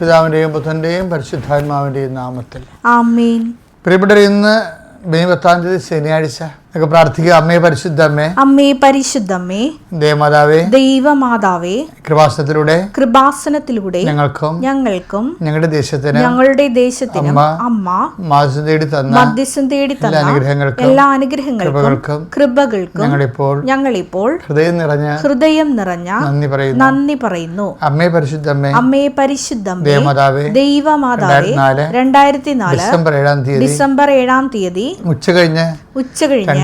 പിതാവിന്റെയും പുത്രന്റെയും പരിശുദ്ധാത്മാവിന്റെയും നാമത്തിൽ. ആമേൻ. പ്രിയപ്പെട്ടവർ ഇന്ന് മെയ് പത്താം തീയതി ശനിയാഴ്ച. നമുക്ക് പ്രാർത്ഥിക്കുക. അമ്മേ പരിശുദ്ധ അമ്മേ പരിശുദ്ധമ്മേ ദേവമാതാവേ ദൈവമാതാവേ കൃപാസനത്തിലൂടെ കൃപാസനത്തിലൂടെ ഞങ്ങൾക്കും ഞങ്ങൾക്കും ഞങ്ങളുടെ ദേശത്തിന് ഞങ്ങളുടെ ദേശത്തിന് അമ്മ മാസം തേടി തന്ന മധ്യസ്ഥം തേടി തന്ന അനുഗ്രഹങ്ങൾക്കും എല്ലാ അനുഗ്രഹങ്ങൾക്കും കൃപകൾക്കും ഞങ്ങളിപ്പോൾ ഞങ്ങളിപ്പോൾ ഹൃദയം നിറഞ്ഞ ഹൃദയം നിറഞ്ഞ നന്ദി പറയുന്നു. നന്ദി പറയുന്നു. അമ്മേ പരിശുദ്ധ അമ്മേ പരിശുദ്ധമ്മേ ദേവമാതാവേ ദൈവമാതാവേ രണ്ടായിരത്തി നാല് ഡിസംബർ ഏഴാം തീയതി ഡിസംബർ ഏഴാം തീയതി ഉച്ച കഴിഞ്ഞ് ഉച്ച കഴിഞ്ഞ്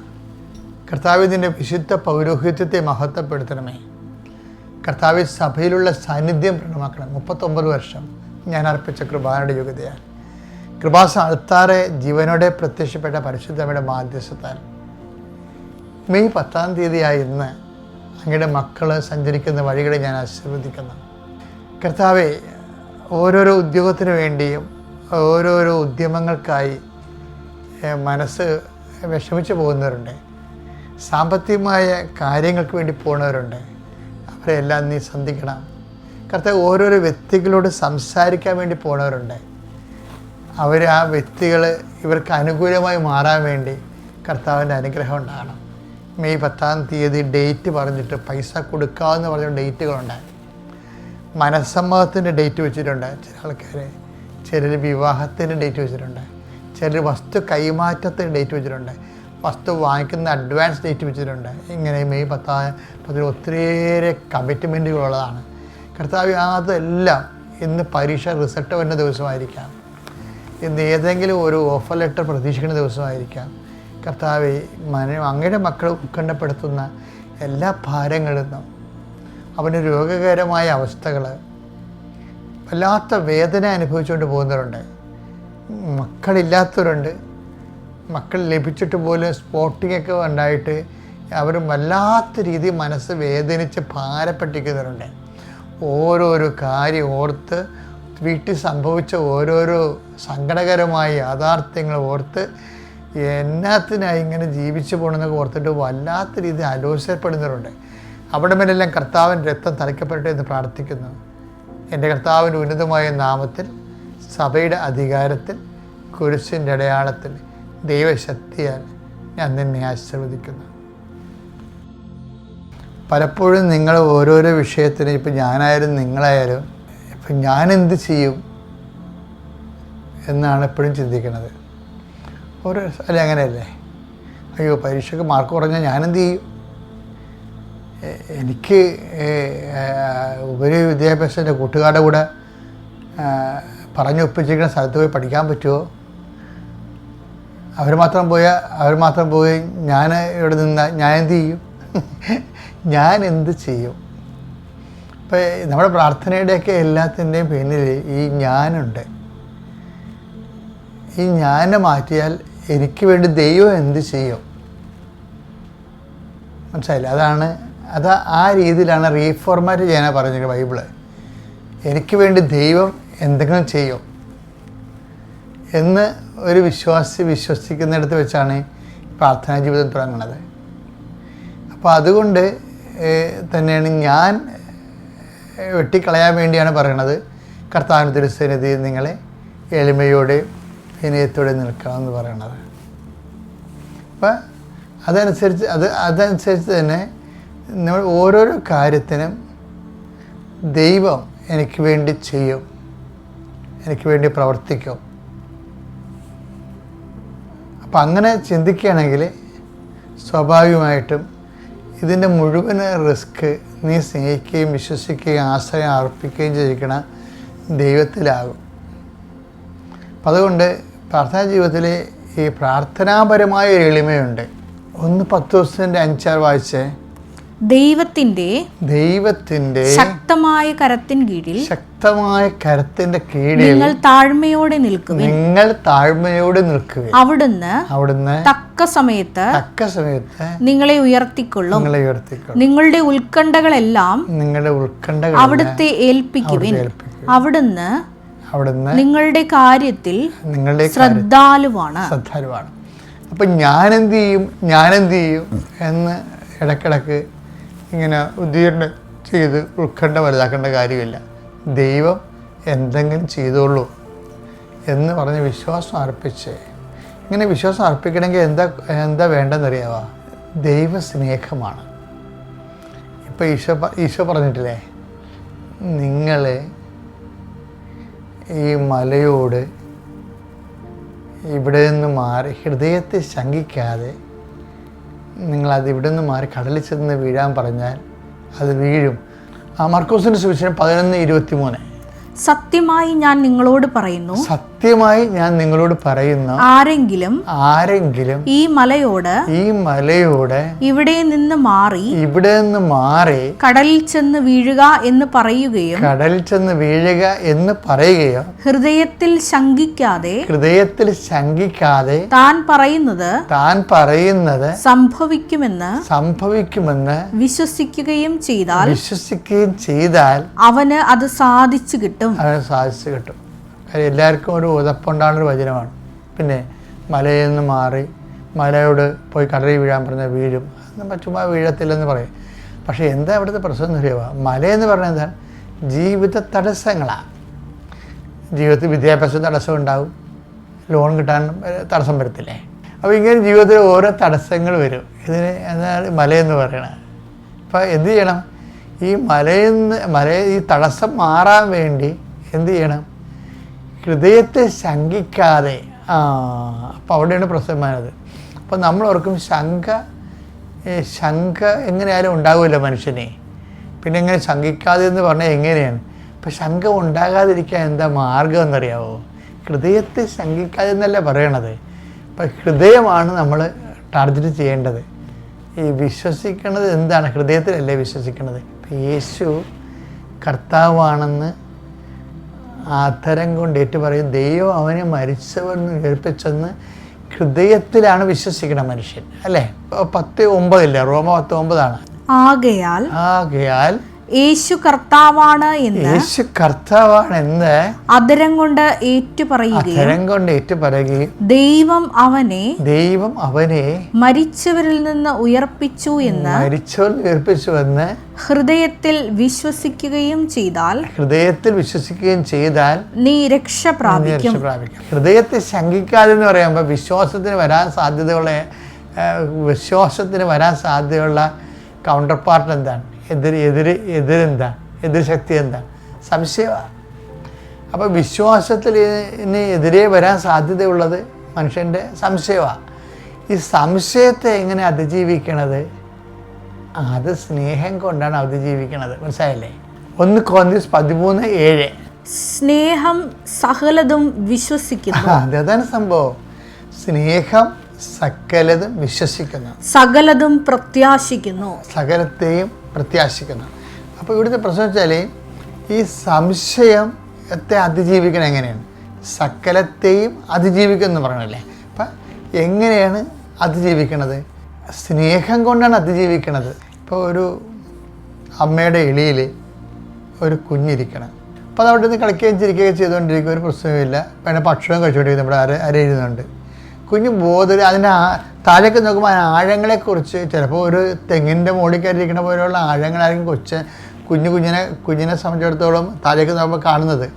കർത്താവിന്റെ വിശുദ്ധ പൗരോഹിത്യത്തെ മഹത്വപ്പെടുത്തണമേ. കർത്താവ് സഭയിലുള്ള സാന്നിധ്യം പ്രകടമാക്കണം. മുപ്പത്തൊമ്പത് വർഷം ഞാൻ അർപ്പിച്ച കൃപാനയുടെ യോഗ്യതയാണ് കൃപാസ അൾത്താറെ ജീവനോടെ പ്രത്യക്ഷപ്പെട്ട പരിശുദ്ധമ്മയുടെ മാധ്യസ്ഥത്താൽ. മെയ് പത്താം തീയതിയായ ഇന്ന് അങ്ങയുടെ മക്കൾ സഞ്ചരിക്കുന്ന വഴികളെ ഞാൻ ആശീർവദിക്കുന്നു. കർത്താവെ ഓരോരോ ഉദ്യോഗത്തിന് വേണ്ടിയും ഓരോരോ ഉദ്യമങ്ങൾക്കായി മനസ്സ് വിഷമിച്ചു പോകുന്നവരുണ്ട്. സാമ്പത്തികമായ കാര്യങ്ങൾക്ക് വേണ്ടി പോകുന്നവരുണ്ട് അവരെല്ലാം നീ സന്ധിക്കണം. കർത്താവ് ഓരോരോ വ്യക്തികളോട് സംസാരിക്കാൻ വേണ്ടി പോകുന്നവരുണ്ട് അവർ ആ വ്യക്തികൾ ഇവർക്ക് അനുകൂലമായി മാറാൻ വേണ്ടി കർത്താവിന്റെ അനുഗ്രഹം ഉണ്ടാകണം. മെയ് പത്താം തീയതി ഡേറ്റ് പറഞ്ഞിട്ട് പൈസ കൊടുക്കാമെന്ന് പറഞ്ഞ ഡേറ്റുകളുണ്ട്. മനസ്സമ്മതത്തിന്റെ ഡേറ്റ് വെച്ചിട്ടുണ്ട് ചില ആൾക്കാർ ചിലർ വിവാഹത്തിന്റെ ഡേറ്റ് വെച്ചിട്ടുണ്ട്. ചിലർ വസ്തു കൈമാറ്റത്തിന് ഡേറ്റ് വെച്ചിട്ടുണ്ട്. വസ്തു വാങ്ങിക്കുന്ന അഡ്വാൻസ് ഡേറ്റ് വെച്ചിട്ടുണ്ട്. ഇങ്ങനെ മെയ് പത്താം പതി ഒത്തിരിയേറെ കമ്മിറ്റ്മെന്റുകളുള്ളതാണ് കർത്താവ് അതെല്ലാം ഇന്ന് പരീക്ഷ റിസൾട്ട് വരുന്ന ദിവസമായിരിക്കാം. ഇന്ന് ഏതെങ്കിലും ഒരു ഓഫർ ലെറ്റർ പ്രതീക്ഷിക്കുന്ന ദിവസമായിരിക്കാം. കർത്താവ് മന അങ്ങയുടെ മക്കൾ ഉത്കണ്ഠപ്പെടുത്തുന്ന എല്ലാ ഭാരങ്ങളിൽ നിന്നും അവന് രോഗകരമായ അവസ്ഥകൾ വല്ലാത്ത വേദന അനുഭവിച്ചുകൊണ്ട് പോകുന്നവരുണ്ട്. മക്കളില്ലാത്തവരുണ്ട്. മക്കൾ ലഭിച്ചിട്ട് പോലും സ്പോട്ടിങ്ങൊക്കെ ഉണ്ടായിട്ട് അവർ വല്ലാത്ത രീതി മനസ്സ് വേദനിച്ച് ഭാരപ്പെട്ടിരിക്കുന്നവരുണ്ട്. ഓരോരോ കാര്യം ഓർത്ത് വീട്ടിൽ സംഭവിച്ച ഓരോരോ സങ്കടകരമായ യാഥാർത്ഥ്യങ്ങൾ ഓർത്ത് എന്നാത്തിനായി ഇങ്ങനെ ജീവിച്ചു പോകണമെന്നൊക്കെ ഓർത്തിട്ട് വല്ലാത്ത രീതി ആലോചനപ്പെടുന്നവരുണ്ട് അവിടെ മേലെല്ലാം കർത്താവിൻ രക്തം തളിക്കപ്പെടട്ടെ എന്ന് പ്രാർത്ഥിക്കുന്നു. എന്റെ കർത്താവിന്റെ ഉന്നതമായ നാമത്തിൽ സഭയുടെ അധികാരത്തിൽ കുരിശിന്റെ അടയാളത്തിൽ ദൈവശക്തിയാൽ ഞാൻ നിന്നെ ആശീർവദിക്കുന്നു. പലപ്പോഴും നിങ്ങൾ ഓരോരോ വിഷയത്തിന് ഇപ്പം ഞാനായാലും നിങ്ങളായാലും ഇപ്പം ഞാൻ എന്ത് ചെയ്യും എന്നാണ് എപ്പോഴും ചിന്തിക്കുന്നത്. ഓരോ അല്ല അങ്ങനെയല്ലേ? അയ്യോ പരീക്ഷയ്ക്ക് മാർക്ക് കുറഞ്ഞാൽ ഞാനെന്ത് ചെയ്യും? എനിക്ക് ഉപരി വിദ്യാഭ്യാസത്തിന്റെ കൂട്ടുകാരുടെ കൂടെ പറഞ്ഞൊപ്പിച്ചിരിക്കുന്ന സ്ഥലത്ത് പോയി പഠിക്കാൻ പറ്റുമോ? അവർ മാത്രം പോയാൽ അവർ മാത്രം പോയി ഞാൻ ഇവിടെ നിന്നാൽ ഞാൻ എന്ത് ചെയ്യും? ഞാൻ എന്ത് ചെയ്യും? ഇപ്പം നമ്മുടെ പ്രാർത്ഥനയുടെയൊക്കെ എല്ലാത്തിന്റെയും പിന്നിൽ ഈ ഞാനുണ്ട്. ഈ ഞാനെ മാറ്റിയാൽ എനിക്ക് വേണ്ടി ദൈവം എന്ത് ചെയ്യും? മനസ്സിലായില്ല? അതാണ് അത് ആ രീതിയിലാണ് റീഫോർമാറ്റ് ചെയ്യാനാണ് പറഞ്ഞത് ബൈബിൾ. എനിക്ക് വേണ്ടി ദൈവം എന്തെങ്കിലും ചെയ്യും എന്ന് ഒരു വിശ്വാസി വിശ്വസിക്കുന്നിടത്ത് വെച്ചാണ് പ്രാർത്ഥനാ ജീവിതം തുടങ്ങുന്നത് അപ്പോൾ അതുകൊണ്ട് തന്നെയാണ് ഞാൻ വെട്ടിക്കളയാൻ വേണ്ടിയാണ് പറയണത്. കർത്താവിന് തിരുസന്നിധി നിങ്ങളെ എളിമയോടെ വിനയത്തോടെ നിൽക്കണം എന്ന് പറയണത്. അപ്പം അതനുസരിച്ച് അത് അതനുസരിച്ച് തന്നെ നമ്മൾ ഓരോരോ കാര്യത്തിനും ദൈവം എനിക്ക് വേണ്ടി ചെയ്യും. എനിക്ക് വേണ്ടി പ്രവർത്തിക്കും. അപ്പം അങ്ങനെ ചിന്തിക്കുകയാണെങ്കിൽ സ്വാഭാവികമായിട്ടും ഇതിന്റെ മുഴുവൻ റിസ്ക് നീ സ്നേഹിക്കുകയും വിശ്വസിക്കുകയും ആശ്രയം അർപ്പിക്കുകയും ചെയ്യിക്കണ ദൈവത്തിലാകും. അപ്പം അതുകൊണ്ട് പ്രാർത്ഥനാ ജീവിതത്തിൽ ഈ പ്രാർത്ഥനാപരമായ എളിമയുണ്ട്. ഒന്ന് പത്ത് ദിവസത്തിന്റെ അഞ്ചാറ് വായിച്ചേ. ദൈവത്തിന്റെ ദൈവത്തിന്റെ ശക്തമായ കരത്തിൻ കീഴിൽ ശക്തമായ കരത്തിന്റെ കീഴിൽ നിങ്ങൾ താഴ്മയോടെ നിൽക്കുക നിങ്ങൾ താഴ്മയോടെ നിൽക്കുക അവിടുന്ന് അവിടുന്ന് തക്ക സമയത്ത് തക്ക സമയത്ത് നിങ്ങളെ ഉയർത്തിക്കൊള്ളും. നിങ്ങളെ ഉയർത്തിക്കൊള്ളും. നിങ്ങളുടെ ഉത്കണ്ഠകളെല്ലാം നിങ്ങളുടെ ഉത്കണ്ഠകൾ അവിടുത്തെ ഏൽപ്പിക്കുവിൻ. ഏൽപ്പിക്കും അവിടുന്ന് അവിടുന്ന് നിങ്ങളുടെ കാര്യത്തിൽ നിങ്ങളുടെ ശ്രദ്ധാലുവാണ്. ശ്രദ്ധാലുവാണ്. അപ്പം ഞാനെന്ത് ചെയ്യും? ഞാനെന്ത് ചെയ്യും? എന്ന് ഇടക്കിടക്ക് ഇങ്ങനെ ഉദ്ദീരണം ചെയ്ത് ഉത്കണ്ഠ വലുതാക്കേണ്ട കാര്യമില്ല. ദൈവം എന്തെങ്കിലും ചെയ്തോളൂ എന്ന് പറഞ്ഞ് വിശ്വാസം അർപ്പിച്ച്. ഇങ്ങനെ വിശ്വാസം അർപ്പിക്കണമെങ്കിൽ എന്താ എന്താ വേണ്ടതെന്നറിയാവോ? ദൈവസ്നേഹമാണ്. ഇപ്പം ഈശോ ഈശോ പറഞ്ഞിട്ടില്ലേ? നിങ്ങൾ ഈ മലയോട് ഇവിടെ നിന്ന് മാറി ഹൃദയത്തെ ശങ്കിക്കാതെ നിങ്ങളത് ഇവിടെ നിന്ന് മാറി കടലിൽ ചെന്ന് വീഴാൻ പറഞ്ഞാൽ അത് വീഴും. ആ മർക്കോസിന്റെ സുവിശേഷം പതിനൊന്ന് ഇരുപത്തി മൂന്ന് സത്യമായി ഞാൻ നിങ്ങളോട് പറയുന്നു സത്യമായി ഞാൻ നിങ്ങളോട് പറയുന്ന ആരെങ്കിലും ആരെങ്കിലും ഈ മലയോട് ഈ മലയോട് ഇവിടെ നിന്ന് മാറി ഇവിടെ നിന്ന് മാറി കടലിൽ ചെന്ന് വീഴുക എന്ന് പറയുകയും കടലിൽ ചെന്ന് വീഴുക എന്ന് പറയുകയും ഹൃദയത്തിൽ ശങ്കിക്കാതെ ഹൃദയത്തിൽ ശങ്കിക്കാതെ താൻ പറയുന്നത് താൻ പറയുന്നത് സംഭവിക്കുമെന്ന് സംഭവിക്കുമെന്ന് വിശ്വസിക്കുകയും ചെയ്താൽ വിശ്വസിക്കുകയും ചെയ്താൽ അവന് അത് സാധിച്ചു കിട്ടും. അവന് സാധിച്ചു കിട്ടും. കാര്യം എല്ലാവർക്കും ഒരു ഉതപ്പുണ്ടാകുന്ന ഒരു വചനമാണ്. പിന്നെ മലയിൽ നിന്ന് മാറി മലയോട് പോയി കടലിൽ വീഴാൻ പറഞ്ഞാൽ വീഴും. നമ്മൾ ചുമ്മാ വീഴത്തില്ലെന്ന് പറയും. പക്ഷേ എന്താ ഇവിടുത്തെ പ്രശ്നം അറിയുക മലയെന്ന് പറഞ്ഞാൽ എന്താണ് ജീവിത തടസ്സങ്ങളാണ് ജീവിതത്തിൽ വിദ്യാഭ്യാസ തടസ്സം ഉണ്ടാവും. ലോൺ കിട്ടാൻ തടസ്സം വരത്തില്ലേ? അപ്പോൾ ഇങ്ങനെ ജീവിതത്തിൽ ഓരോ തടസ്സങ്ങൾ വരും. ഇതിന് എന്താണ് മലയെന്ന് പറയണത്? അപ്പോൾ എന്ത് ചെയ്യണം? ഈ മലയിൽ നിന്ന് മല ഈ തടസ്സം മാറാൻ വേണ്ടി എന്ത് ചെയ്യണം? ഹൃദയത്തെ ശങ്കിക്കാതെ. അപ്പോൾ അവിടെയാണ് പ്രശ്നമായത് അപ്പോൾ നമ്മൾ ഓർക്കും ശങ്ക ശങ്ക എങ്ങനെയായാലും ഉണ്ടാകുമല്ലോ മനുഷ്യനെ. പിന്നെ എങ്ങനെ ശങ്കിക്കാതെ എന്ന് പറഞ്ഞാൽ എങ്ങനെയാണ്? ഇപ്പം ശങ്ക ഉണ്ടാകാതിരിക്കാൻ എന്താ മാർഗം എന്നറിയാവോ? ഹൃദയത്തെ ശങ്കിക്കാതെ എന്നല്ല പറയണത്. അപ്പം ഹൃദയമാണ് നമ്മൾ ടാർജറ്റ് ചെയ്യേണ്ടത്. ഈ വിശ്വസിക്കുന്നത് എന്താണ്? ഹൃദയത്തിലല്ലേ വിശ്വസിക്കുന്നത് യേശു കർത്താവാണെന്ന് ആധരം കൊണ്ട് ഏറ്റു പറയും ദൈവം അവനെ മരിച്ചവെന്ന് ഉയർപ്പിച്ചെന്ന് ഹൃദയത്തിലാണ് വിശ്വസിക്കണം മനുഷ്യൻ. അല്ലേ? പത്ത് ഒമ്പതില്ല? റോമ പത്ത് ഒമ്പതാണ്. ആകയാൽ ആകയാൽ യേശു കർത്താവാണ് എന്ന് യേശു കർത്താവാണ് എന്ന് അതരം കൊണ്ട് ഏറ്റുപറയുകയും അധരം കൊണ്ട് ഏറ്റു പറയുകയും ദൈവം അവനെ ദൈവം അവനെ മരിച്ചവരിൽ നിന്ന് ഉയർപ്പിച്ചു എന്ന് മരിച്ചവരിൽ ഉയർപ്പിച്ചു എന്ന് ഹൃദയത്തിൽ വിശ്വസിക്കുകയും ചെയ്താൽ ഹൃദയത്തിൽ വിശ്വസിക്കുകയും ചെയ്താൽ നീ രക്ഷ പ്രാപിക്കും. ഹൃദയത്തെ ശങ്കിക്കാതെ എന്ന് പറയുമ്പോൾ വിശ്വാസത്തിന് വരാൻ സാധ്യതയുള്ള വിശ്വാസത്തിന് വരാൻ സാധ്യതയുള്ള കൗണ്ടർ പാർട്ട് എന്താണ്? എതിര് എതിര് എതിരെന്താ? എതിർ ശക്തി എന്താ സംശയമാണ് അപ്പോൾ ഇനി എതിരെ വരാൻ സാധ്യതയുള്ളത് മനുഷ്യന്റെ സംശയമാണ് ഈ സംശയത്തെ എങ്ങനെ അതിജീവിക്കണത്? അത് സ്നേഹം കൊണ്ടാണ് അതിജീവിക്കണത്. മനസ്സിലായില്ലേ? ഒന്ന് കോന്തിസ് പതിമൂന്ന് ഏഴ്. സ്നേഹം സകലതും വിശ്വസിക്കുന്നു. അതാണ് സംഭവം. സ്നേഹം സകലതും വിശ്വസിക്കുന്നു. സകലതും പ്രത്യാശിക്കുന്നു. സകലത്തെയും പ്രത്യാശിക്കുന്നു. അപ്പോൾ ഇവിടുത്തെ പ്രശ്നം വെച്ചാൽ ഈ സംശയത്തെ അതിജീവിക്കണം എങ്ങനെയാണ്? സകലത്തെയും അതിജീവിക്കുന്നു പറയണല്ലേ അപ്പം എങ്ങനെയാണ് അതിജീവിക്കണത്? സ്നേഹം കൊണ്ടാണ് അതിജീവിക്കണത്. ഇപ്പോൾ ഒരു അമ്മയുടെ എളിയിൽ ഒരു കുഞ്ഞിരിക്കണം. അപ്പോൾ അത് അവിടെ നിന്ന് കളിക്കുകയും ചിരിക്കുകയും ചെയ്തുകൊണ്ടിരിക്കുക ഒരു പ്രശ്നവുമില്ല. പിന്നെ ഭക്ഷണം കഴിച്ചുകൊണ്ടിരിക്കും നമ്മുടെ ആരെ അരയിരുന്നുണ്ട് കുഞ്ഞ് ബോധം അതിന്റെ താഴേക്ക് നോക്കുമ്പോൾ ആഴങ്ങളെക്കുറിച്ച് ചിലപ്പോൾ ഒരു തെങ്ങിന്റെ മുകളിൽ കയറിയിരിക്കുന്ന പോലെയുള്ള ആഴങ്ങളായിരിക്കും കൊച്ച് കുഞ്ഞു കുഞ്ഞിനെ കുഞ്ഞിനെ സംബന്ധിച്ചിടത്തോളം താഴേക്ക് നോക്കുമ്പോൾ കാണുന്നത്.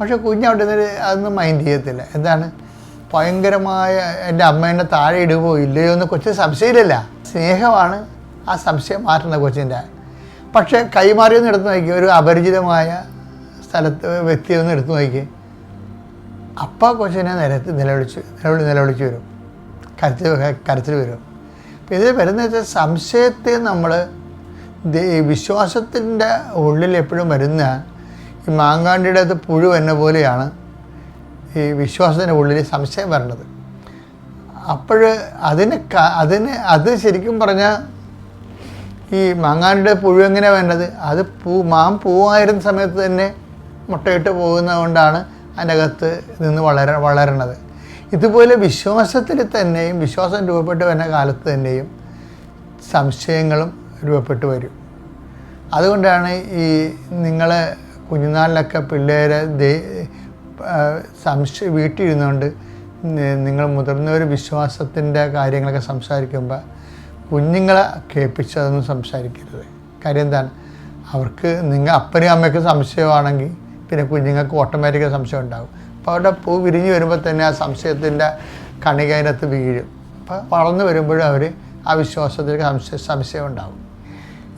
പക്ഷേ കുഞ്ഞ് അവിടെ നിന്ന് അതൊന്നും മൈൻഡ് ചെയ്യത്തില്ല. എന്താണ്? ഭയങ്കരമായ എന്റെ അമ്മേന്റെ താഴെ ഇടുകയോ ഇല്ലയോ എന്ന് കൊച്ചിന് സംശയമില്ല സ്നേഹമാണ് ആ സംശയം മാറ്റുന്നത് കൊച്ചിന്റെ. പക്ഷേ കൈമാറിയൊന്ന് എടുത്തു നോക്കി. ഒരു അപരിചിതമായ സ്ഥലത്ത് വ്യക്തിയൊന്നും എടുത്ത് നോക്കി. അപ്പം കൊച്ചിനെ നിലത്ത് നിലവിളിച്ച് നിലവിളി നിലവിളിച്ച് വരും. കരുത്തിൽ കരുത്തിൽ വരും. അപ്പോൾ ഇതിൽ വരുന്ന വെച്ചാൽ സംശയത്തെ നമ്മൾ വിശ്വാസത്തിന്റെ ഉള്ളിൽ എപ്പോഴും വരുന്ന ഈ മാങ്കാണ്ടിയുടെ അത് പുഴു എന്ന പോലെയാണ് ഈ വിശ്വാസത്തിന്റെ ഉള്ളിൽ സംശയം വരണത് അപ്പോൾ അതിന് അതിന് അത് ശരിക്കും പറഞ്ഞാൽ ഈ മാങ്ങാണ്ടിയുടെ പുഴു എങ്ങനെയാണ് വേണ്ടത് അത് പൂ മാം പൂവായിരുന്ന സമയത്ത് തന്നെ മുട്ടയിട്ട് പോകുന്നത് കൊണ്ടാണ് അതിന്റെ അകത്ത് നിന്ന് വളര വളരണത്. ഇതുപോലെ വിശ്വാസത്തിൽ തന്നെയും വിശ്വാസം രൂപപ്പെട്ട് വരുന്ന കാലത്ത് തന്നെയും സംശയങ്ങളും രൂപപ്പെട്ടു വരും. അതുകൊണ്ടാണ് ഈ നിങ്ങൾ കുഞ്ഞുനാളിലൊക്കെ പിള്ളേരെ ദേ- സംശയ വീട്ടിലിരുന്നുകൊണ്ട് നിങ്ങൾ മുതിർന്നവർ വിശ്വാസത്തിന്റെ കാര്യങ്ങളൊക്കെ സംസാരിക്കുമ്പോൾ കുഞ്ഞുങ്ങളെ കേൾപ്പിച്ചതൊന്നും സംസാരിക്കരുത്. കാര്യം എന്താണ്? അവർക്ക് നിങ്ങൾ അപ്പനും അമ്മയ്ക്ക് സംശയമാണെങ്കിൽ പിന്നെ കുഞ്ഞുങ്ങൾക്ക് ഓട്ടോമാറ്റിക് സംശയം ഉണ്ടാകും. അപ്പോൾ അവരുടെ പൂ വിരിഞ്ഞ് വരുമ്പോൾ തന്നെ ആ സംശയത്തിന്റെ കണിക അതിനകത്ത് വീഴും. അപ്പോൾ വളർന്നു വരുമ്പോഴും അവർ ആ വിശ്വാസത്തിൽ സംശയ സംശയം ഉണ്ടാകും.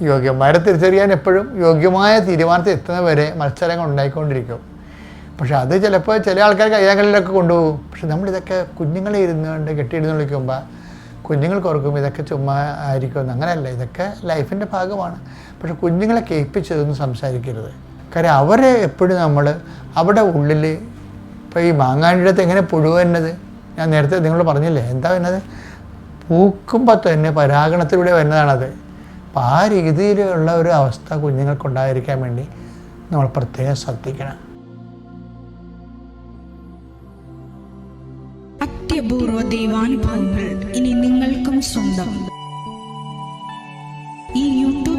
യോഗ്യന്മാരെ തിരിച്ചറിയാൻ എപ്പോഴും യോഗ്യമായ തീരുമാനത്തിൽ എത്തുന്നവരെ മത്സരങ്ങൾ ഉണ്ടായിക്കൊണ്ടിരിക്കും. പക്ഷേ അത് ചിലപ്പോൾ ചില ആൾക്കാർ കയ്യാങ്കളിലൊക്കെ കൊണ്ടുപോകും. പക്ഷെ നമ്മളിതൊക്കെ കുഞ്ഞുങ്ങളെ ഇരുന്നുകൊണ്ട് കെട്ടിയിരുന്ന് വിളിക്കുമ്പോൾ കുഞ്ഞുങ്ങൾക്ക് ഓർക്കും ഇതൊക്കെ ചുമ്മാ ആയിരിക്കുമെന്ന്. അങ്ങനെയല്ല ഇതൊക്കെ ലൈഫിന്റെ ഭാഗമാണ്. പക്ഷെ കുഞ്ഞുങ്ങളെ കേൾപ്പിച്ചതൊന്നും സംസാരിക്കരുത്. കാര്യം അവരെ എപ്പോഴും നമ്മൾ അവിടെ ഉള്ളിൽ ഇപ്പോൾ ഈ മാങ്ങാണ്ടിയുടെ എങ്ങനെ പുഴു വരുന്നത്? ഞാൻ നേരത്തെ നിങ്ങൾ പറഞ്ഞില്ലേ? എന്താ വരുന്നത്? പൂക്കുമ്പോൾ തന്നെ പരാഗണത്തിലൂടെ വരുന്നതാണത്. അപ്പോൾ ആ രീതിയിലുള്ള ഒരു അവസ്ഥ കുഞ്ഞുങ്ങൾക്കുണ്ടായിരിക്കാൻ വേണ്ടി നമ്മൾ പ്രത്യേകം ശ്രദ്ധിക്കണം. അത്യപൂർവ ദൈവാനുഭവങ്ങൾ ഇനി നിങ്ങൾക്കും സ്വന്തം.